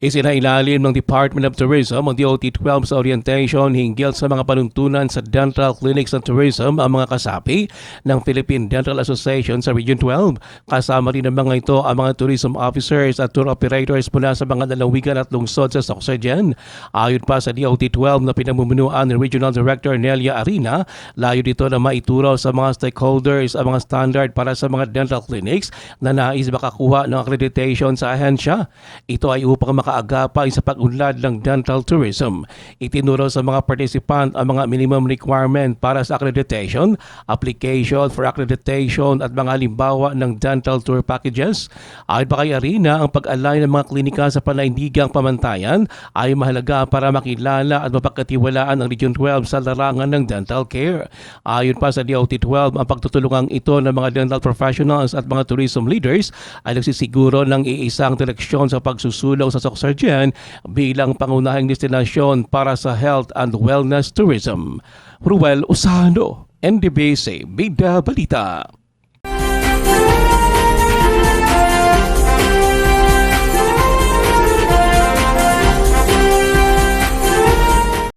Isinailalim ng Department of Tourism ang DOT-12 sa orientation hinggil sa mga panuntunan sa dental clinics ng tourism ang mga kasapi ng Philippine Dental Association sa Region 12. Kasama rin ng mga ito ang mga tourism officers at tour operators mula sa mga lalawigan at lungsod sa Soxagen. Ayon pa sa DOT-12 na pinamumunuan ni Regional Director Nelia Arena, layo dito na maituro sa mga stakeholders ang mga standard para sa mga dental clinics na nais makakuha ng accreditation sa ahensya. Ito ay upang makaagapay sa pag-unlad ng dental tourism. Itinuro sa mga participant ang mga minimum requirement para sa accreditation, application for accreditation at mga halimbawa ng dental tour packages. Ayon pa kay Arena, ang pag-align ng mga klinika sa panaindigang pamantayan ay mahalaga para makilala at mapagkatiwalaan ang Region 12 sa larangan ng dental care. Ayon pa sa DOT-12, ang pagtutulungang ito ng mga dental professionals at mga tourism leaders ay nagsisiguro ng iisang direksyon sa pagsusulong sa Soxargen bilang pangunahing destinasyon para sa health and wellness tourism. Ruel Usano, NDBC, Bida Balita.